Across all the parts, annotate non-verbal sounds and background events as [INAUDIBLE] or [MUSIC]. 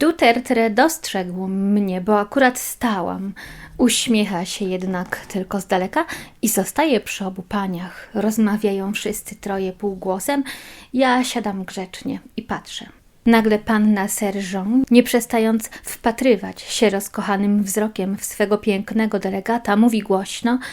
Duterte dostrzegł mnie, bo akurat stałam. Uśmiecha się jednak tylko z daleka i zostaje przy obu paniach. Rozmawiają wszyscy troje półgłosem. Ja siadam grzecznie i patrzę. Nagle panna Sergeant, nie przestając wpatrywać się rozkochanym wzrokiem w swego pięknego delegata, mówi głośno –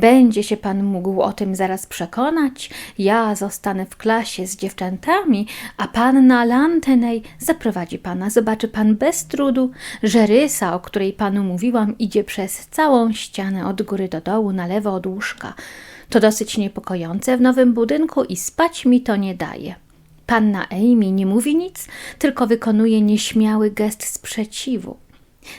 będzie się pan mógł o tym zaraz przekonać. Ja zostanę w klasie z dziewczętami, a panna Lantenej zaprowadzi pana. Zobaczy pan bez trudu, że rysa, o której panu mówiłam, idzie przez całą ścianę od góry do dołu na lewo od łóżka. To dosyć niepokojące w nowym budynku i spać mi to nie daje. Panna Amy nie mówi nic, tylko wykonuje nieśmiały gest sprzeciwu.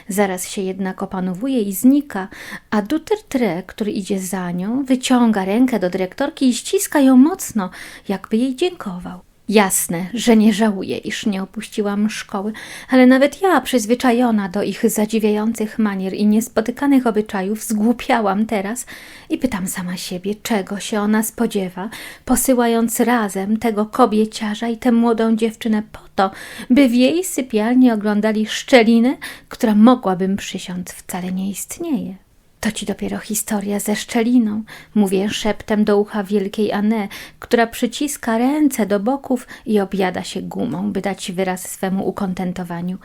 Zaraz się jednak opanowuje i znika, a Dutertre, który idzie za nią, wyciąga rękę do dyrektorki i ściska ją mocno, jakby jej dziękował. Jasne, że nie żałuję, iż nie opuściłam szkoły, ale nawet ja, przyzwyczajona do ich zadziwiających manier i niespotykanych obyczajów, zgłupiałam teraz i pytam sama siebie, czego się ona spodziewa, posyłając razem tego kobieciarza i tę młodą dziewczynę po to, by w jej sypialni oglądali szczelinę, która mogłabym przysiąc wcale nie istnieje. To ci dopiero historia ze szczeliną, mówię szeptem do ucha wielkiej Anne, która przyciska ręce do boków i objada się gumą, by dać wyraz swemu ukontentowaniu.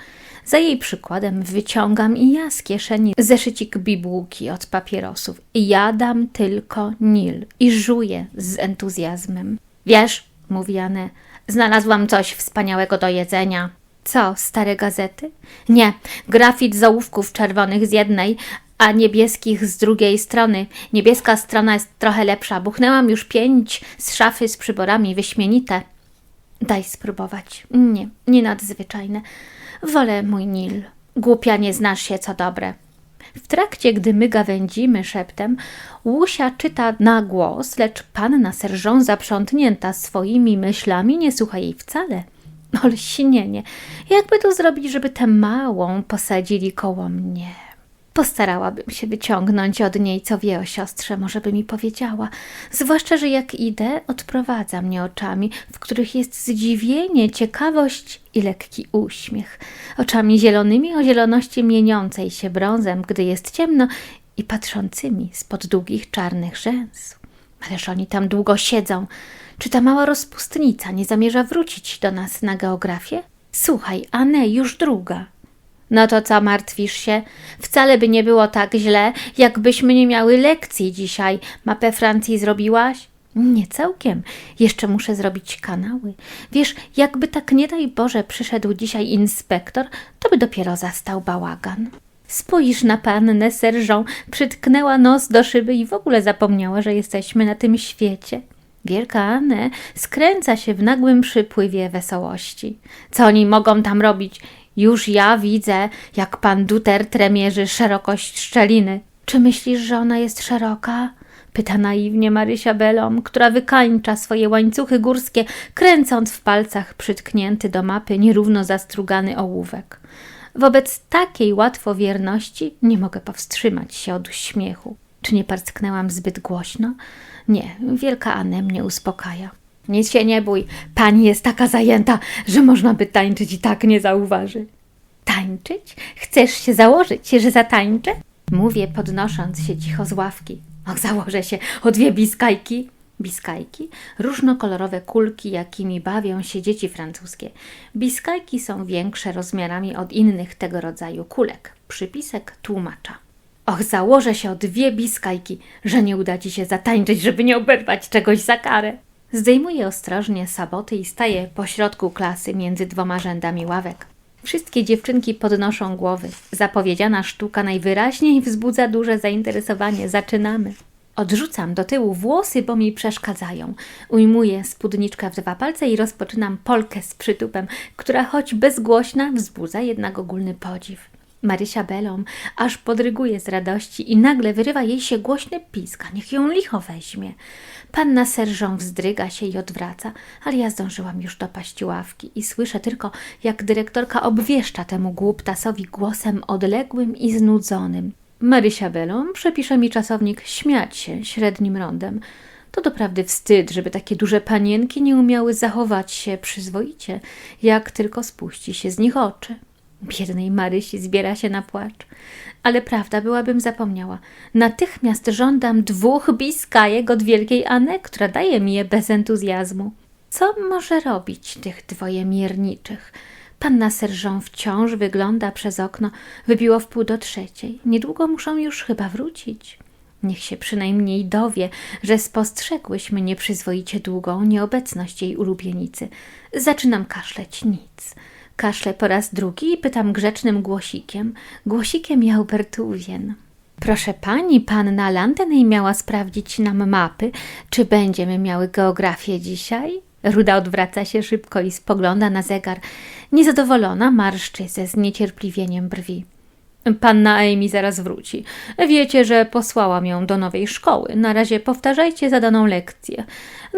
Za jej przykładem wyciągam i ja z kieszeni zeszycik bibułki od papierosów. Jadam tylko Nil i żuję z entuzjazmem. Wiesz, mówi Anne, znalazłam coś wspaniałego do jedzenia. Co, stare gazety? Nie, grafit z ołówków czerwonych z jednej, a niebieskich z drugiej strony. Niebieska strona jest trochę lepsza. Buchnęłam już pięć z szafy z przyborami, wyśmienite. Daj spróbować. Nie, nie nadzwyczajne. Wolę mój Nil. Głupia nie znasz się, co dobre. W trakcie, gdy my gawędzimy szeptem, Łusia czyta na głos, lecz panna serżą zaprzątnięta swoimi myślami nie słucha jej wcale. Olśnienie. Jakby to zrobić, żeby tę małą posadzili koło mnie? Postarałabym się wyciągnąć od niej, co wie o siostrze, może by mi powiedziała. Zwłaszcza, że jak idę, odprowadza mnie oczami, w których jest zdziwienie, ciekawość i lekki uśmiech. Oczami zielonymi o zieloności mieniącej się brązem, gdy jest ciemno i patrzącymi spod długich czarnych rzęs. Ależ oni tam długo siedzą. Czy ta mała rozpustnica nie zamierza wrócić do nas na geografię? Słuchaj, Ane, już druga. No to co martwisz się? Wcale by nie było tak źle, jakbyśmy nie miały lekcji dzisiaj. Mapę Francji zrobiłaś? Nie całkiem. Jeszcze muszę zrobić kanały. Wiesz, jakby tak nie daj Boże przyszedł dzisiaj inspektor, to by dopiero zastał bałagan. Spójrz na pannę serżą, przytknęła nos do szyby i w ogóle zapomniała, że jesteśmy na tym świecie. Wielka Anne skręca się w nagłym przypływie wesołości. Co oni mogą tam robić? Już ja widzę, jak pan Duterte mierzy szerokość szczeliny. Czy myślisz, że ona jest szeroka? Pyta naiwnie Marysia Belom, która wykańcza swoje łańcuchy górskie, kręcąc w palcach przytknięty do mapy nierówno zastrugany ołówek. Wobec takiej łatwowierności nie mogę powstrzymać się od śmiechu. Czy nie parsknęłam zbyt głośno? Nie, wielka Anne mnie uspokaja. Nic się nie bój, pani jest taka zajęta, że można by tańczyć i tak nie zauważy. Tańczyć? Chcesz się założyć, że zatańczę? Mówię, podnosząc się cicho z ławki. Och, założę się o dwie biskajki. Biskajki? Różnokolorowe kulki, jakimi bawią się dzieci francuskie. Biskajki są większe rozmiarami od innych tego rodzaju kulek. Przypisek tłumacza. Och, założę się o dwie biskajki, że nie uda ci się zatańczyć, żeby nie oberwać czegoś za karę. Zdejmuje ostrożnie saboty i staje pośrodku klasy między dwoma rzędami ławek. Wszystkie dziewczynki podnoszą głowy. Zapowiedziana sztuka najwyraźniej wzbudza duże zainteresowanie. Zaczynamy. Odrzucam do tyłu włosy, bo mi przeszkadzają. Ujmuję spódniczkę w dwa palce i rozpoczynam polkę z przytupem, która choć bezgłośna, wzbudza jednak ogólny podziw. Marysia Belom aż podryguje z radości i nagle wyrywa jej się głośny pisk, a niech ją licho weźmie. Panna serżą wzdryga się i odwraca, ale ja zdążyłam już dopaść ławki i słyszę tylko, jak dyrektorka obwieszcza temu głuptasowi głosem odległym i znudzonym. Marysia Belom przepisze mi czasownik śmiać się średnim rondem. To doprawdy wstyd, żeby takie duże panienki nie umiały zachować się przyzwoicie, jak tylko spuści się z nich oczy. Biednej Marysi zbiera się na płacz. Ale prawda, byłabym zapomniała. Natychmiast żądam dwóch biskajek od wielkiej Anny, która daje mi je bez entuzjazmu. Co może robić tych dwoje mierniczych? Panna serżą wciąż wygląda przez okno. Wybiło w pół do trzeciej. Niedługo muszą już chyba wrócić. Niech się przynajmniej dowie, że spostrzegłyśmy nieprzyzwoicie długą nieobecność jej ulubienicy. Zaczynam kaszleć. Nic. Kaszlę po raz drugi i pytam grzecznym głosikiem. Głosikiem Jałbertówien. Proszę pani, panna Lantenej miała sprawdzić nam mapy. Czy będziemy miały geografię dzisiaj? Ruda odwraca się szybko i spogląda na zegar. Niezadowolona marszczy ze zniecierpliwieniem brwi. Panna Amy zaraz wróci. Wiecie, że posłałam ją do nowej szkoły. Na razie powtarzajcie zadaną lekcję.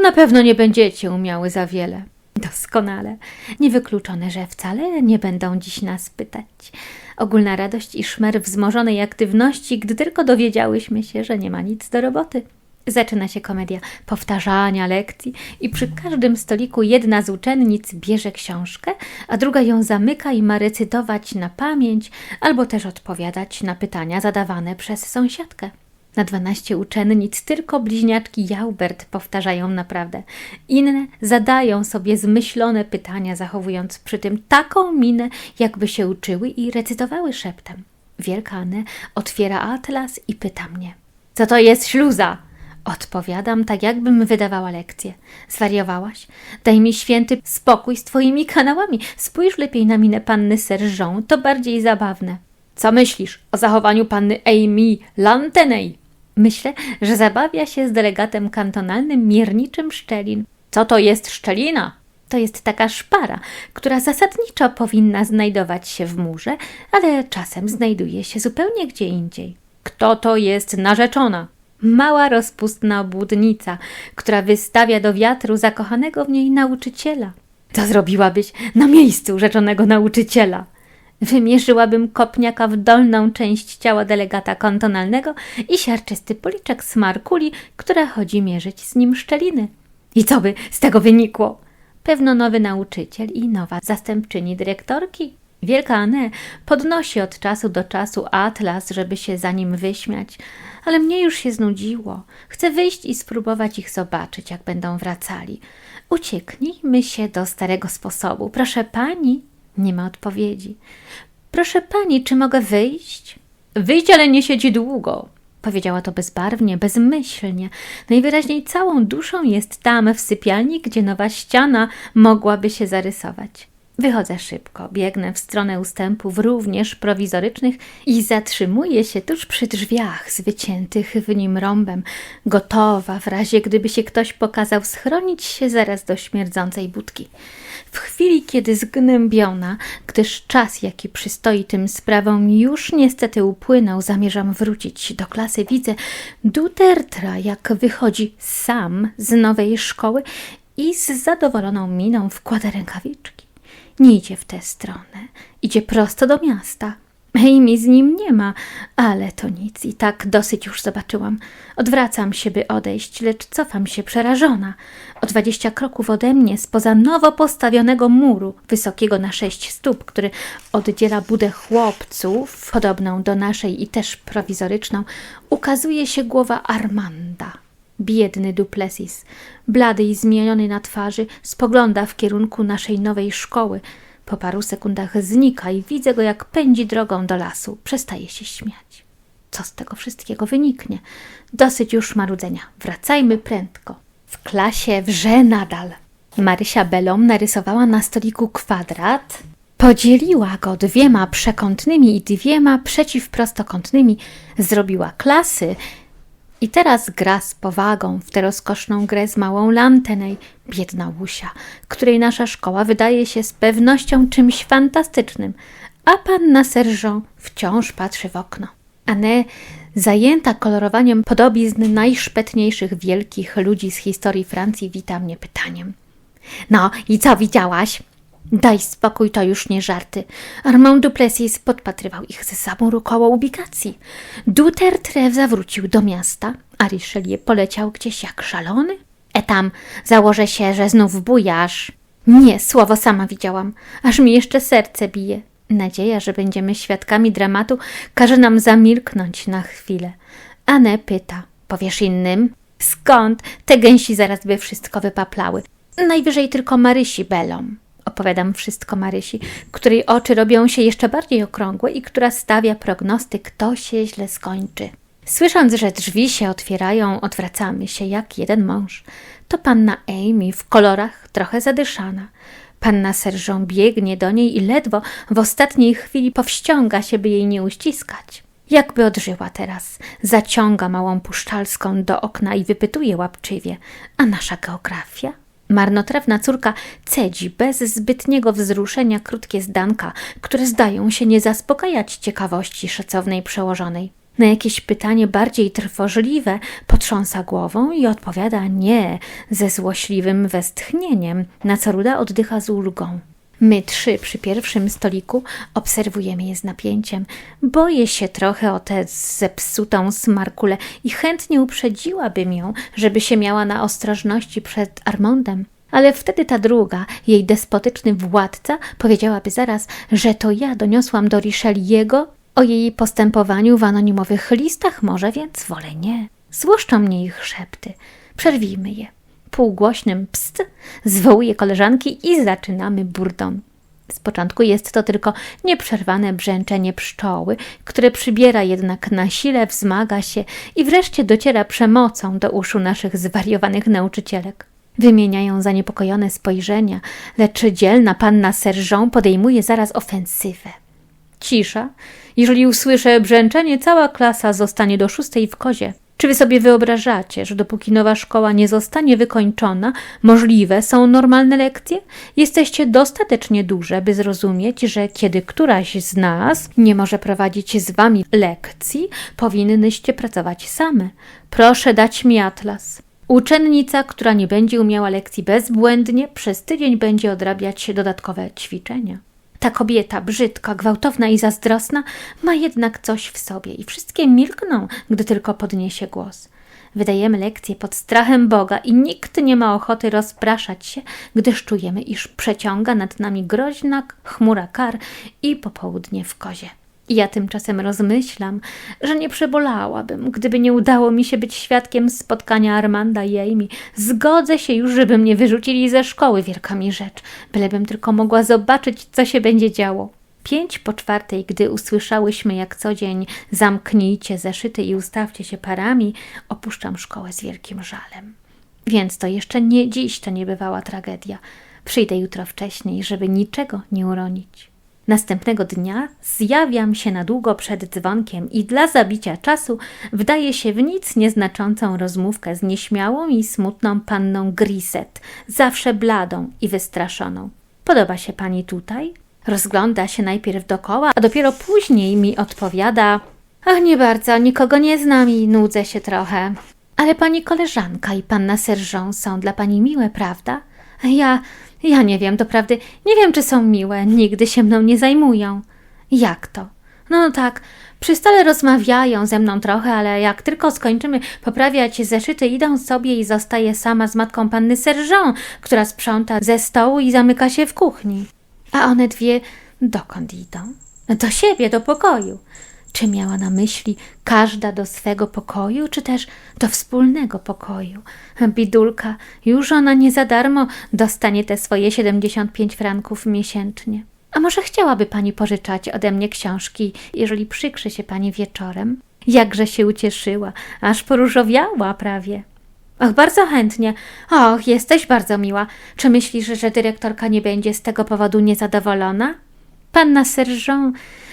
Na pewno nie będziecie umiały za wiele. Doskonale. Niewykluczone, że wcale nie będą dziś nas pytać. Ogólna radość i szmer wzmożonej aktywności, gdy tylko dowiedziałyśmy się, że nie ma nic do roboty. Zaczyna się komedia powtarzania lekcji i przy każdym stoliku jedna z uczennic bierze książkę, a druga ją zamyka i ma recytować na pamięć albo też odpowiadać na pytania zadawane przez sąsiadkę. Na dwanaście uczennic tylko bliźniaczki Jaubert powtarzają naprawdę. Inne zadają sobie zmyślone pytania, zachowując przy tym taką minę, jakby się uczyły i recytowały szeptem. Wielka otwiera atlas i pyta mnie. Co to jest śluza? Odpowiadam tak, jakbym wydawała lekcję. Zwariowałaś? Daj mi święty spokój z twoimi kanałami. Spójrz lepiej na minę panny Serżą, to bardziej zabawne. Co myślisz o zachowaniu panny Amy Lantenej? Myślę, że zabawia się z delegatem kantonalnym mierniczym Szczelin. Co to jest szczelina? To jest taka szpara, która zasadniczo powinna znajdować się w murze, ale czasem znajduje się zupełnie gdzie indziej. Kto to jest narzeczona? Mała, rozpustna obłudnica, która wystawia do wiatru zakochanego w niej nauczyciela. Co zrobiłabyś na miejscu rzeczonego nauczyciela? Wymierzyłabym kopniaka w dolną część ciała delegata kantonalnego i siarczysty policzek smarkuli, która chodzi mierzyć z nim szczeliny. I co by z tego wynikło? Pewno nowy nauczyciel i nowa zastępczyni dyrektorki. Wielka Anne podnosi od czasu do czasu atlas, żeby się za nim wyśmiać, ale mnie już się znudziło. Chcę wyjść i spróbować ich zobaczyć, jak będą wracali. Ucieknijmy się do starego sposobu. Proszę pani, nie ma odpowiedzi. Proszę pani, czy mogę wyjść? Wyjść, ale nie siedzi długo. Powiedziała to bezbarwnie, bezmyślnie. Najwyraźniej całą duszą jest tam w sypialni, gdzie nowa ściana mogłaby się zarysować. Wychodzę szybko, biegnę w stronę ustępów, również prowizorycznych, i zatrzymuję się tuż przy drzwiach z wyciętych w nim rąbem, gotowa w razie gdyby się ktoś pokazał schronić się zaraz do śmierdzącej budki. W chwili, kiedy zgnębiona, gdyż czas, jaki przystoi tym sprawom, już niestety upłynął, zamierzam wrócić do klasy, widzę Dutertra, jak wychodzi sam z nowej szkoły i z zadowoloną miną wkłada rękawiczki. Nie idzie w tę stronę, idzie prosto do miasta. Amy z nim nie ma, ale to nic i tak dosyć już zobaczyłam. Odwracam się, by odejść, lecz cofam się przerażona. O dwadzieścia kroków ode mnie, spoza nowo postawionego muru, wysokiego na sześć stóp, który oddziela budę chłopców, podobną do naszej i też prowizoryczną, ukazuje się głowa Armanda. Biedny Duplessis, blady i zmieniony na twarzy, spogląda w kierunku naszej nowej szkoły. Po paru sekundach znika i widzę go, jak pędzi drogą do lasu. Przestaje się śmiać. Co z tego wszystkiego wyniknie? Dosyć już marudzenia. Wracajmy prędko. W klasie wrze nadal. Marysia Belom narysowała na stoliku kwadrat, podzieliła go dwiema przekątnymi i dwiema przeciwprostokątnymi, zrobiła klasy i teraz gra z powagą w tę rozkoszną grę z małą Lantenej, biedna Łusia, której nasza szkoła wydaje się z pewnością czymś fantastycznym, a panna Serżą wciąż patrzy w okno. Anne, zajęta kolorowaniem podobizn najszpetniejszych wielkich ludzi z historii Francji, wita mnie pytaniem. No i co widziałaś? Daj spokój, to już nie żarty. Armand Duplessis podpatrywał ich ze samą koło ubikacji. Dutertre zawrócił do miasta, a Richelieu poleciał gdzieś jak szalony. E tam, założę się, że znów bujasz. Nie, słowo sama widziałam, aż mi jeszcze serce bije. Nadzieja, że będziemy świadkami dramatu, każe nam zamilknąć na chwilę. Anne pyta: Powiesz innym? Skąd? Te gęsi zaraz by wszystko wypaplały. Najwyżej tylko Marysi belą. Opowiadam wszystko Marysi, której oczy robią się jeszcze bardziej okrągłe i która stawia prognostyk, to się źle skończy. Słysząc, że drzwi się otwierają, odwracamy się jak jeden mąż. To panna Amy w kolorach, trochę zadyszana. Panna Serżą biegnie do niej i ledwo w ostatniej chwili powściąga się, by jej nie uściskać. Jakby odżyła teraz, zaciąga małą puszczalską do okna i wypytuje łapczywie, a nasza geografia? Marnotrawna córka cedzi bez zbytniego wzruszenia krótkie zdanka, które zdają się nie zaspokajać ciekawości szacownej przełożonej. Na jakieś pytanie bardziej trwożliwe potrząsa głową i odpowiada nie ze złośliwym westchnieniem, na co Ruda oddycha z ulgą. My trzy przy pierwszym stoliku obserwujemy je z napięciem. Boję się trochę o tę zepsutą smarkulę i chętnie uprzedziłabym ją, żeby się miała na ostrożności przed Armondem. Ale wtedy ta druga, jej despotyczny władca, powiedziałaby zaraz, że to ja doniosłam do Richeliego o jej postępowaniu w anonimowych listach, może więc wolę nie. Złoszczą mnie ich szepty. Przerwijmy je półgłośnym pst zwołuje koleżanki i zaczynamy burdą. Z początku jest to tylko nieprzerwane brzęczenie pszczoły, które przybiera jednak na sile, wzmaga się i wreszcie dociera przemocą do uszu naszych zwariowanych nauczycielek. Wymieniają zaniepokojone spojrzenia, lecz dzielna panna Serżą podejmuje zaraz ofensywę. Cisza. Jeżeli usłyszę brzęczenie, cała klasa zostanie do szóstej w kozie. Czy wy sobie wyobrażacie, że dopóki nowa szkoła nie zostanie wykończona, możliwe są normalne lekcje? Jesteście dostatecznie duże, by zrozumieć, że kiedy któraś z nas nie może prowadzić z wami lekcji, powinnyście pracować same. Proszę dać mi atlas. Uczennica, która nie będzie umiała lekcji bezbłędnie, przez tydzień będzie odrabiać dodatkowe ćwiczenia. Ta kobieta, brzydka, gwałtowna i zazdrosna, ma jednak coś w sobie i wszystkie milkną, gdy tylko podniesie głos. Wydajemy lekcje pod strachem Boga i nikt nie ma ochoty rozpraszać się, gdyż czujemy, iż przeciąga nad nami groźna chmura kar i popołudnie w kozie. I ja tymczasem rozmyślam, że nie przebolałabym, gdyby nie udało mi się być świadkiem spotkania Armanda i Amy. Zgodzę się już, żeby mnie wyrzucili ze szkoły, wielka mi rzecz, bylebym tylko mogła zobaczyć, co się będzie działo. Pięć po czwartej, gdy usłyszałyśmy jak co dzień zamknijcie zeszyty i ustawcie się parami, opuszczam szkołę z wielkim żalem. Więc to jeszcze nie dziś to niebywała tragedia. Przyjdę jutro wcześniej, żeby niczego nie uronić. Następnego dnia zjawiam się na długo przed dzwonkiem i dla zabicia czasu wdaję się w nic nieznaczącą rozmówkę z nieśmiałą i smutną panną Griset, zawsze bladą i wystraszoną. Podoba się pani tutaj? Rozgląda się najpierw dokoła, a dopiero później mi odpowiada: Ach, nie bardzo, nikogo nie znam i nudzę się trochę. Ale pani koleżanka i panna serżą są dla pani miłe, prawda? Ja ja nie wiem, doprawdy, nie wiem, czy są miłe, nigdy się mną nie zajmują. Jak to? No tak, przy stole rozmawiają ze mną trochę, ale jak tylko skończymy poprawiać zeszyty, idą sobie i zostaje sama z matką panny Serżą, która sprząta ze stołu i zamyka się w kuchni. A one dwie dokąd idą? Do siebie, do pokoju. Czy miała na myśli każda do swego pokoju, czy też do wspólnego pokoju? Bidulka, już ona nie za darmo dostanie te swoje 75 franków miesięcznie. A może chciałaby pani pożyczać ode mnie książki, jeżeli przykrzy się pani wieczorem? Jakże się ucieszyła, aż poróżowiała prawie. Och, bardzo chętnie. Och, jesteś bardzo miła. Czy myślisz, że dyrektorka nie będzie z tego powodu niezadowolona? Panna Serżą,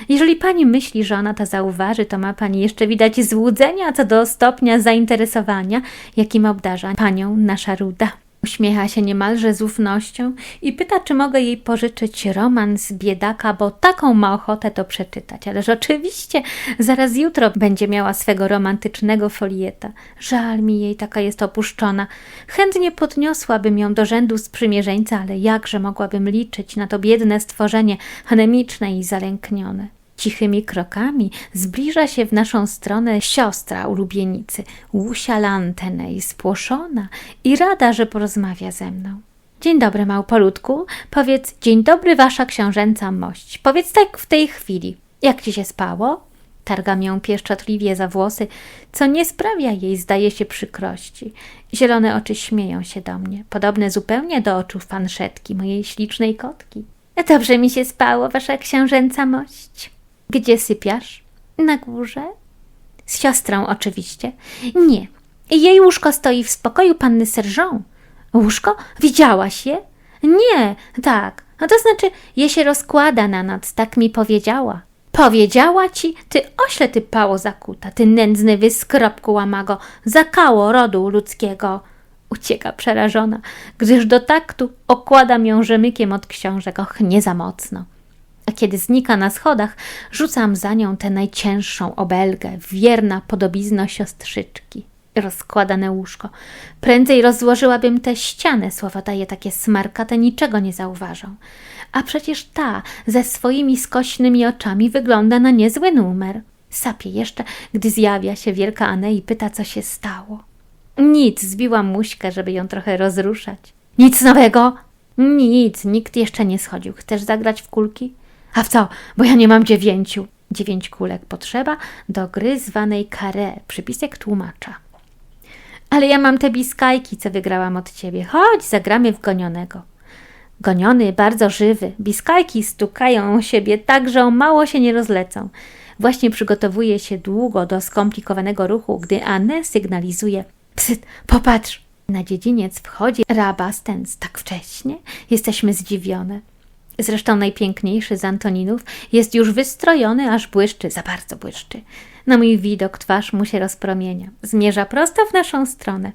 jeżeli pani myśli, że ona to zauważy, to ma pani jeszcze widać złudzenia co do stopnia zainteresowania, jakim obdarza panią nasza ruda. Uśmiecha się niemalże z ufnością i pyta, czy mogę jej pożyczyć romans biedaka, bo taką ma ochotę to przeczytać. Ależ oczywiście zaraz jutro będzie miała swego romantycznego folieta. Żal mi jej, taka jest opuszczona. Chętnie podniosłabym ją do rzędu sprzymierzeńca, ale jakże mogłabym liczyć na to biedne stworzenie anemiczne i zalęknione. Cichymi krokami zbliża się w naszą stronę siostra ulubienicy, Łusia Lantenej, spłoszona i rada, że porozmawia ze mną. Dzień dobry, małpolutku. Powiedz, dzień dobry, wasza książęca mość. Powiedz tak w tej chwili. Jak ci się spało? Targam ją pieszczotliwie za włosy, co nie sprawia jej, zdaje się, przykrości. Zielone oczy śmieją się do mnie, podobne zupełnie do oczu fanszetki, mojej ślicznej kotki. Dobrze mi się spało, wasza książęca mość. Gdzie sypiasz? Na górze? Z siostrą oczywiście. Nie. Jej łóżko stoi w spokoju panny Serżą. Łóżko? Widziałaś je? Nie, tak. No to znaczy, je się rozkłada na noc, tak mi powiedziała. Powiedziała ci, ty ośle ty pało zakuta, ty nędzny wyskropku łamago, zakało rodu ludzkiego. Ucieka przerażona, gdyż do taktu okładam ją rzemykiem od książek, och, nie za mocno. A kiedy znika na schodach, rzucam za nią tę najcięższą obelgę, wierna podobizno siostrzyczki. Rozkładane łóżko. Prędzej rozłożyłabym tę ścianę, słowa daje takie smarkate, niczego nie zauważą. A przecież ta ze swoimi skośnymi oczami wygląda na niezły numer. Sapie jeszcze, gdy zjawia się wielka Ane i pyta, co się stało. Nic, zbiłam muśkę, żeby ją trochę rozruszać. Nic nowego? Nic, nikt jeszcze nie schodził. Chcesz zagrać w kulki? A w co? Bo ja nie mam dziewięciu. Dziewięć kulek potrzeba do gry zwanej carré, przypisek tłumacza. Ale ja mam te biskajki, co wygrałam od ciebie. Chodź, zagramy w gonionego. Goniony, bardzo żywy. Biskajki stukają siebie tak, że o mało się nie rozlecą. Właśnie przygotowuje się długo do skomplikowanego ruchu, gdy Anne sygnalizuje Psyt, popatrz! Na dziedziniec wchodzi Rabastens tak wcześnie. Jesteśmy zdziwione. Zresztą najpiękniejszy z Antoninów jest już wystrojony, aż błyszczy, za bardzo błyszczy. Na mój widok twarz mu się rozpromienia. Zmierza prosto w naszą stronę.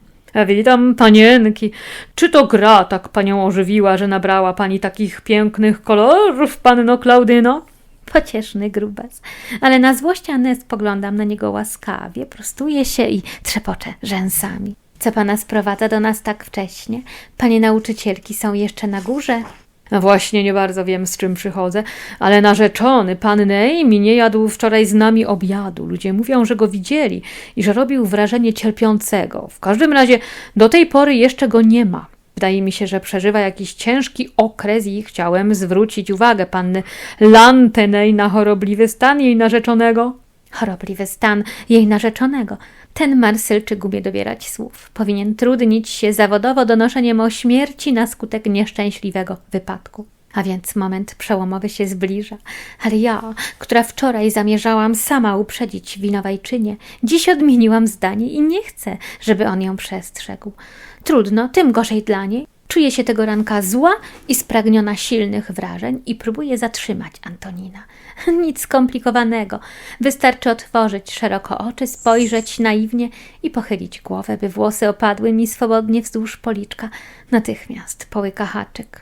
Witam, panienki. Czy to gra tak panią ożywiła, że nabrała pani takich pięknych kolorów, panno Klaudyno? Pocieszny grubas. Ale na złość Anę spoglądam na niego łaskawie, prostuję się i trzepoczę rzęsami. Co pana sprowadza do nas tak wcześnie? Panie nauczycielki są jeszcze na górze? No właśnie nie bardzo wiem, z czym przychodzę, ale narzeczony, pan Neimi, nie jadł wczoraj z nami obiadu. Ludzie mówią, że go widzieli i że robił wrażenie cierpiącego. W każdym razie do tej pory jeszcze go nie ma. Wydaje mi się, że przeżywa jakiś ciężki okres i chciałem zwrócić uwagę panny Lantenej na chorobliwy stan jej narzeczonego. Chorobliwy stan jej narzeczonego. Ten Marsylczyk umie dobierać słów. Powinien trudnić się zawodowo donoszeniem o śmierci na skutek nieszczęśliwego wypadku. A więc moment przełomowy się zbliża. Ale ja, która wczoraj zamierzałam sama uprzedzić winowajczynię, dziś odmieniłam zdanie i nie chcę, żeby on ją przestrzegł. Trudno, tym gorzej dla niej. Czuję się tego ranka zła i spragniona silnych wrażeń i próbuję zatrzymać Antonina. [LAUGHS] Nic skomplikowanego. Wystarczy otworzyć szeroko oczy, spojrzeć naiwnie i pochylić głowę, by włosy opadły mi swobodnie wzdłuż policzka. Natychmiast połyka haczyk.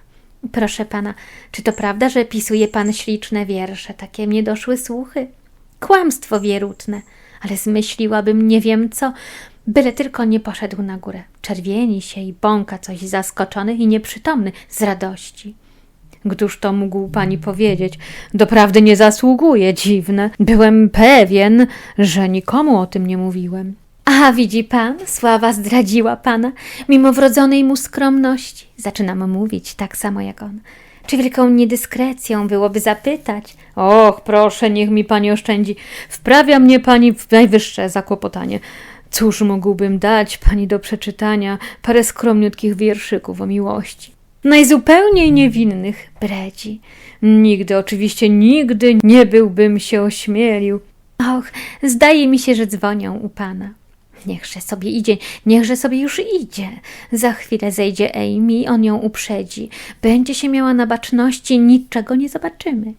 Proszę pana, czy to prawda, że pisuje pan śliczne wiersze? Takie mnie doszły słuchy. Kłamstwo wierutne, ale zmyśliłabym nie wiem co, byle tylko nie poszedł na górę. Czerwieni się i bąka coś zaskoczony i nieprzytomny z radości. Gdyż to mógł pani powiedzieć? Doprawdy nie zasługuje, dziwne. Byłem pewien, że nikomu o tym nie mówiłem. A widzi pan, sława zdradziła pana, mimo wrodzonej mu skromności. Zaczynam mówić tak samo jak on. Czy wielką niedyskrecją byłoby zapytać? Och, proszę, niech mi pani oszczędzi. Wprawia mnie pani w najwyższe zakłopotanie. Cóż mógłbym dać pani do przeczytania parę skromniutkich wierszyków o miłości? Najzupełniej niewinnych bredzi. Nigdy, oczywiście nigdy nie byłbym się ośmielił. Och, zdaje mi się, że dzwonią u pana. Niechże sobie idzie, niechże sobie już idzie. Za chwilę zejdzie Amy, on ją uprzedzi. Będzie się miała na baczności, niczego nie zobaczymy.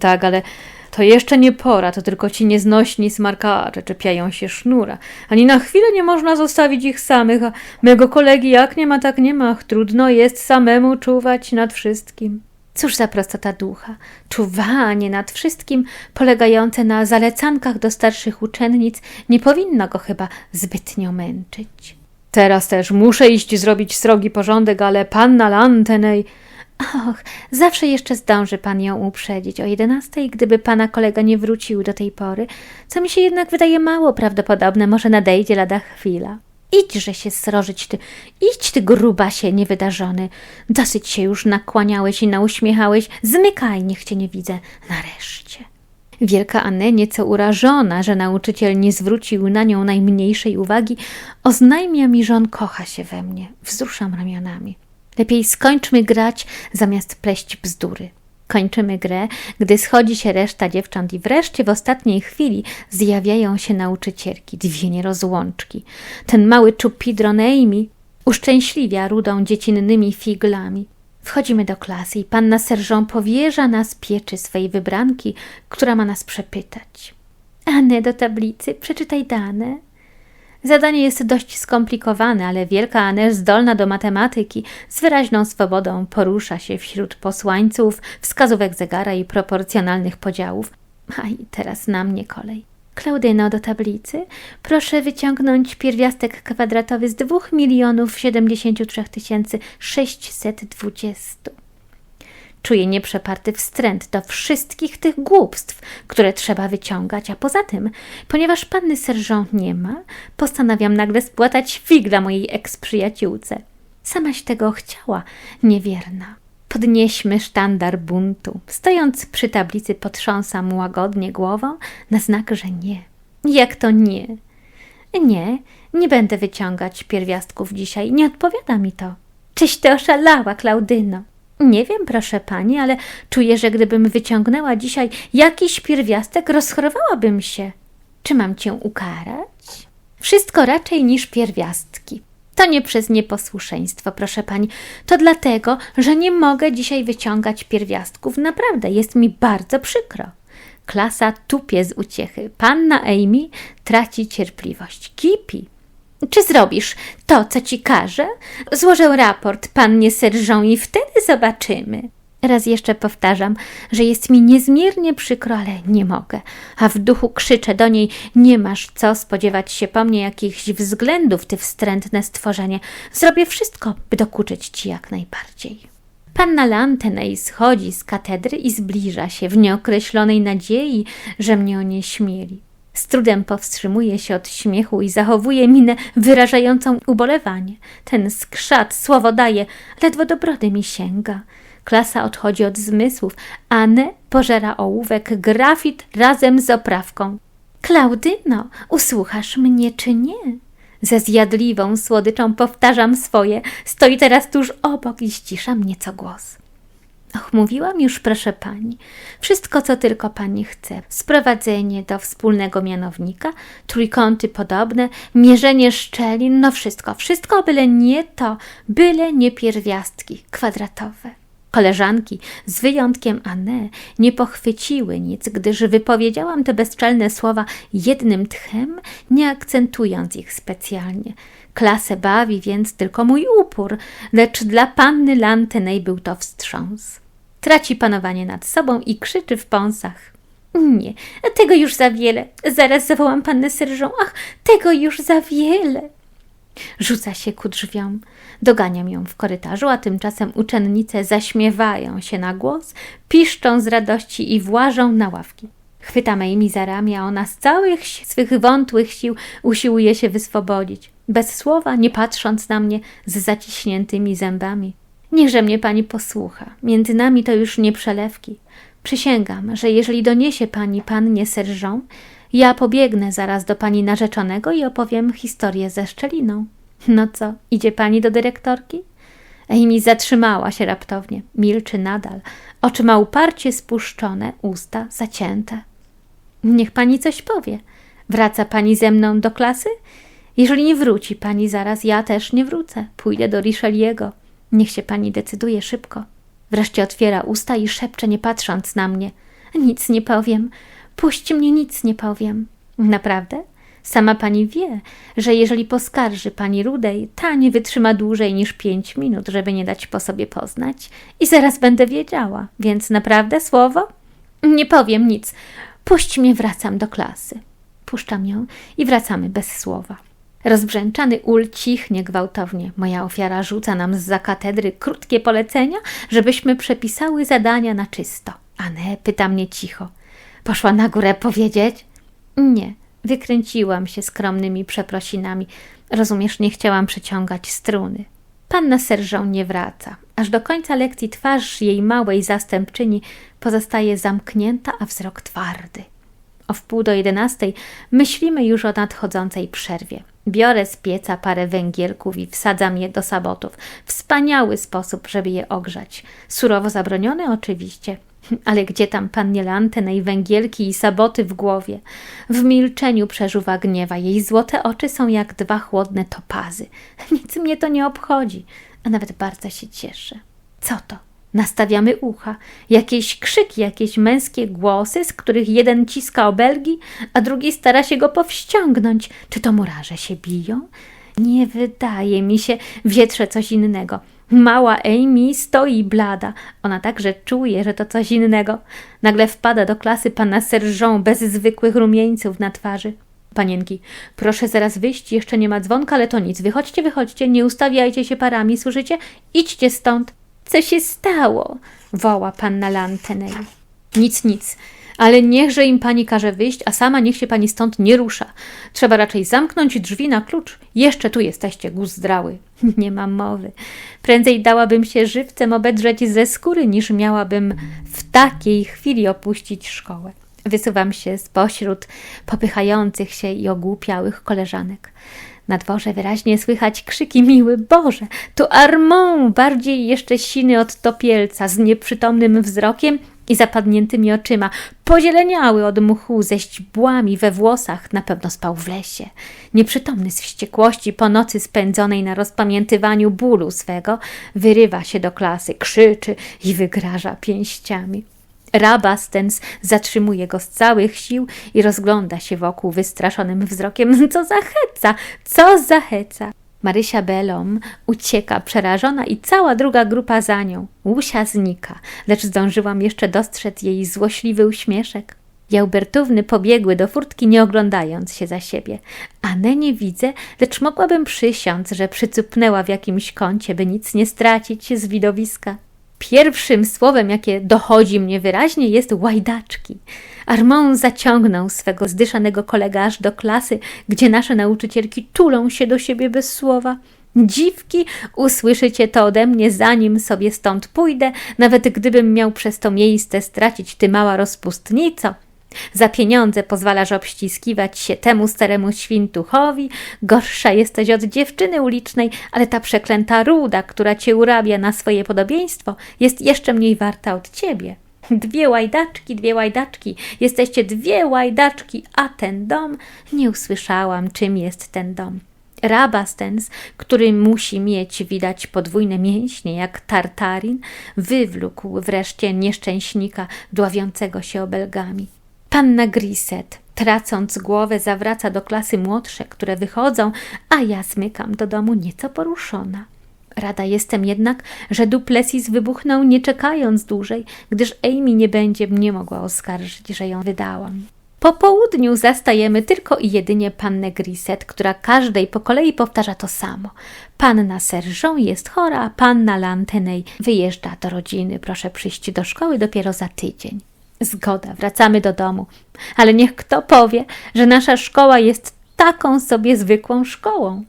Tak, ale to jeszcze nie pora, to tylko ci nieznośni smarkacze czepiają się sznura. Ani na chwilę nie można zostawić ich samych, a mego kolegi jak nie ma, tak nie ma. Trudno jest samemu czuwać nad wszystkim. Cóż za prostota ducha, czuwanie nad wszystkim polegające na zalecankach do starszych uczennic nie powinno go chyba zbytnio męczyć. Teraz też muszę iść zrobić srogi porządek, ale panna Lantenej... Och, zawsze jeszcze zdąży pan ją uprzedzić o jedenastej, gdyby pana kolega nie wrócił do tej pory, co mi się jednak wydaje mało prawdopodobne, może nadejdzie lada chwila. Idźże się srożyć ty, idź ty grubasie niewydarzony. Dosyć się już nakłaniałeś i nauśmiechałeś, zmykaj, niech cię nie widzę, nareszcie. Wielka Anne, nieco urażona, że nauczyciel nie zwrócił na nią najmniejszej uwagi, oznajmia mi, że on kocha się we mnie. Wzruszam ramionami. Lepiej skończmy grać, zamiast pleść bzdury. Kończymy grę, gdy schodzi się reszta dziewcząt i wreszcie w ostatniej chwili zjawiają się nauczycielki, dwie nierozłączki. Ten mały czupidron Amy uszczęśliwia rudą dziecinnymi figlami. Wchodzimy do klasy i panna serżant powierza nas pieczy swej wybranki, która ma nas przepytać. Anne do tablicy, przeczytaj dane. Zadanie jest dość skomplikowane, ale wielka Anne, zdolna do matematyki, z wyraźną swobodą porusza się wśród posłańców, wskazówek zegara i proporcjonalnych podziałów. A i teraz na mnie kolej. Klaudyno do tablicy. Proszę wyciągnąć pierwiastek kwadratowy z 2 milionów 73 tysięcy 620. Czuję nieprzeparty wstręt do wszystkich tych głupstw, które trzeba wyciągać, a poza tym, ponieważ panny serżant nie ma, postanawiam nagle spłatać figla mojej eksprzyjaciółce. Samaś tego chciała, niewierna. Podnieśmy sztandar buntu. Stojąc przy tablicy, potrząsam łagodnie głową na znak, że nie. Jak to nie? Nie, nie będę wyciągać pierwiastków dzisiaj, nie odpowiada mi to. Czyś ty oszalała, Klaudyno? Nie wiem, proszę pani, ale czuję, że gdybym wyciągnęła dzisiaj jakiś pierwiastek, rozchorowałabym się. Czy mam cię ukarać? Wszystko raczej niż pierwiastki. To nie przez nieposłuszeństwo, proszę pani. To dlatego, że nie mogę dzisiaj wyciągać pierwiastków. Naprawdę jest mi bardzo przykro. Klasa tupie z uciechy. Panna Amy traci cierpliwość. Kipi. Czy zrobisz to, co ci każę? Złożę raport pannie serżą i wtedy zobaczymy. Raz jeszcze powtarzam, że jest mi niezmiernie przykro, ale nie mogę. A w duchu krzyczę do niej: Nie masz co spodziewać się po mnie jakichś względów, ty wstrętne stworzenie. Zrobię wszystko, by dokuczyć ci jak najbardziej. Panna Lantenej schodzi z katedry i zbliża się w nieokreślonej nadziei, że mnie o śmieli. Z trudem powstrzymuje się od śmiechu i zachowuje minę wyrażającą ubolewanie. Ten skrzat słowo daje, ledwo do brody mi sięga. Klasa odchodzi od zmysłów. Anne pożera ołówek, grafit razem z oprawką. Klaudyno, usłuchasz mnie czy nie? Ze zjadliwą słodyczą powtarzam swoje. Stoi teraz tuż obok i ścisza mnie co głos. Och, mówiłam już, proszę pani, wszystko, co tylko pani chce. Sprowadzenie do wspólnego mianownika, trójkąty podobne, mierzenie szczelin, no wszystko, wszystko, byle nie to, byle nie pierwiastki kwadratowe. Koleżanki, z wyjątkiem Anne, nie pochwyciły nic, gdyż wypowiedziałam te bezczelne słowa jednym tchem, nie akcentując ich specjalnie. Klasę bawi więc tylko mój upór, lecz dla panny Lantenej był to wstrząs. Traci panowanie nad sobą i krzyczy w pąsach. Nie, tego już za wiele. Zaraz zawołam pannę serżą. Ach, tego już za wiele. Rzuca się ku drzwiom. Doganiam ją w korytarzu, a tymczasem uczennice zaśmiewają się na głos, piszczą z radości i włażą na ławki. Chwytam Amy za ramię, a ona z całych swych wątłych sił usiłuje się wyswobodzić. Bez słowa, nie patrząc na mnie z zaciśniętymi zębami. Niechże mnie pani posłucha. Między nami to już nie przelewki. Przysięgam, że jeżeli doniesie pani pannie serżą, ja pobiegnę zaraz do pani narzeczonego i opowiem historię ze szczeliną. No co, idzie pani do dyrektorki? Amy zatrzymała się raptownie. Milczy nadal. Oczy ma uparcie spuszczone, usta zacięte. Niech pani coś powie. Wraca pani ze mną do klasy? Jeżeli nie wróci pani zaraz, ja też nie wrócę. Pójdę do Richeliego. Niech się pani decyduje szybko. Wreszcie otwiera usta i szepcze, nie patrząc na mnie. Nic nie powiem. Puść mnie, nic nie powiem. Naprawdę? Sama pani wie, że jeżeli poskarży pani Rudej, ta nie wytrzyma dłużej niż pięć minut, żeby nie dać po sobie poznać. I zaraz będę wiedziała, więc naprawdę słowo? Nie powiem nic. Puść mnie, wracam do klasy. Puszczam ją i wracamy bez słowa. Rozbrzęczany ul cichnie gwałtownie. Moja ofiara rzuca nam z za katedry krótkie polecenia, żebyśmy przepisały zadania na czysto. Ane pyta mnie cicho. Poszła na górę powiedzieć? Nie, Wykręciłam się skromnymi przeprosinami. Rozumiesz, nie chciałam przeciągać struny. Panna serżą nie wraca. Aż do końca lekcji twarz jej małej zastępczyni pozostaje zamknięta, a wzrok twardy. O wpół do jedenastej myślimy już o nadchodzącej przerwie. Biorę z pieca parę węgielków i wsadzam je do sabotów. Wspaniały sposób, żeby je ogrzać. Surowo zabroniony oczywiście. [LAUGHS] Ale gdzie tam pannie Lantenej węgielki i saboty w głowie? W milczeniu przeżuwa gniewa. Jej złote oczy są jak dwa chłodne topazy. [LAUGHS] Nic mnie to nie obchodzi, a nawet bardzo się cieszę. Co to? Nastawiamy ucha, jakieś krzyki, jakieś męskie głosy, z których jeden ciska obelgi, a drugi stara się go powściągnąć. Czy to murarze się biją? Nie wydaje mi się, wietrze coś innego. Mała Amy stoi blada. Ona także czuje, że to coś innego. Nagle wpada do klasy pana serżą bez zwykłych rumieńców na twarzy. Panienki, proszę zaraz wyjść, jeszcze nie ma dzwonka, ale to nic. Wychodźcie, wychodźcie, nie ustawiajcie się parami, słyszycie? Idźcie stąd. Co się stało? woła panna Lantenej. Nic, nic. Ale niechże im pani każe wyjść, a sama niech się pani stąd nie rusza. Trzeba raczej zamknąć drzwi na klucz. Jeszcze tu jesteście, guzdrały. [LAUGHS] Nie mam mowy. Prędzej dałabym się żywcem obedrzeć ze skóry, niż miałabym w takiej chwili opuścić szkołę. Wysuwam się spośród popychających się i ogłupiałych koleżanek. Na dworze wyraźnie słychać krzyki miły Boże, to Armand, bardziej jeszcze siny od topielca, z nieprzytomnym wzrokiem i zapadniętymi oczyma. Pozieleniały od mchu, ze źdźbłami we włosach, na pewno spał w lesie. Nieprzytomny z wściekłości po nocy spędzonej na rozpamiętywaniu bólu swego, wyrywa się do klasy, krzyczy i wygraża pięściami. Rabastens zatrzymuje go z całych sił i rozgląda się wokół wystraszonym wzrokiem. [LAUGHS] Co za heca! Co za heca! Marysia Belom ucieka przerażona i cała druga grupa za nią. Łusia znika, lecz zdążyłam jeszcze dostrzec jej złośliwy uśmieszek. Jałbertówny pobiegły do furtki, nie oglądając się za siebie. Anę nie widzę, lecz mogłabym przysiąc, że przycupnęła w jakimś kącie, by nic nie stracić z widowiska. Pierwszym słowem, jakie dochodzi mnie wyraźnie, jest łajdaczki. Armand zaciągnął swego zdyszanego kolegę aż do klasy, gdzie nasze nauczycielki tulą się do siebie bez słowa. Dziwki, usłyszycie to ode mnie, zanim sobie stąd pójdę, nawet gdybym miał przez to miejsce stracić, ty mała rozpustnico. Za pieniądze pozwalasz obściskiwać się temu staremu świntuchowi, gorsza jesteś od dziewczyny ulicznej, ale ta przeklęta ruda, która cię urabia na swoje podobieństwo, jest jeszcze mniej warta od ciebie. Dwie łajdaczki, dwie łajdaczki, jesteście dwie łajdaczki, a ten dom, nie usłyszałam, czym jest ten dom. Rabastens, który musi mieć, widać, podwójne mięśnie, jak tartarin, wywlókł wreszcie nieszczęśnika dławiącego się obelgami. Panna Griset, tracąc głowę, zawraca do klasy młodsze, które wychodzą, a ja zmykam do domu nieco poruszona. Rada jestem jednak, że Duplessis wybuchnął nie czekając dłużej, gdyż Amy nie będzie mnie mogła oskarżyć, że ją wydałam. Po południu zastajemy tylko i jedynie pannę Griset, która każdej po kolei powtarza to samo. Panna Serżą jest chora, panna Lantenej wyjeżdża do rodziny. Proszę przyjść do szkoły dopiero za tydzień. Zgoda, wracamy do domu. Ale niech kto powie, że nasza szkoła jest taką sobie zwykłą szkołą.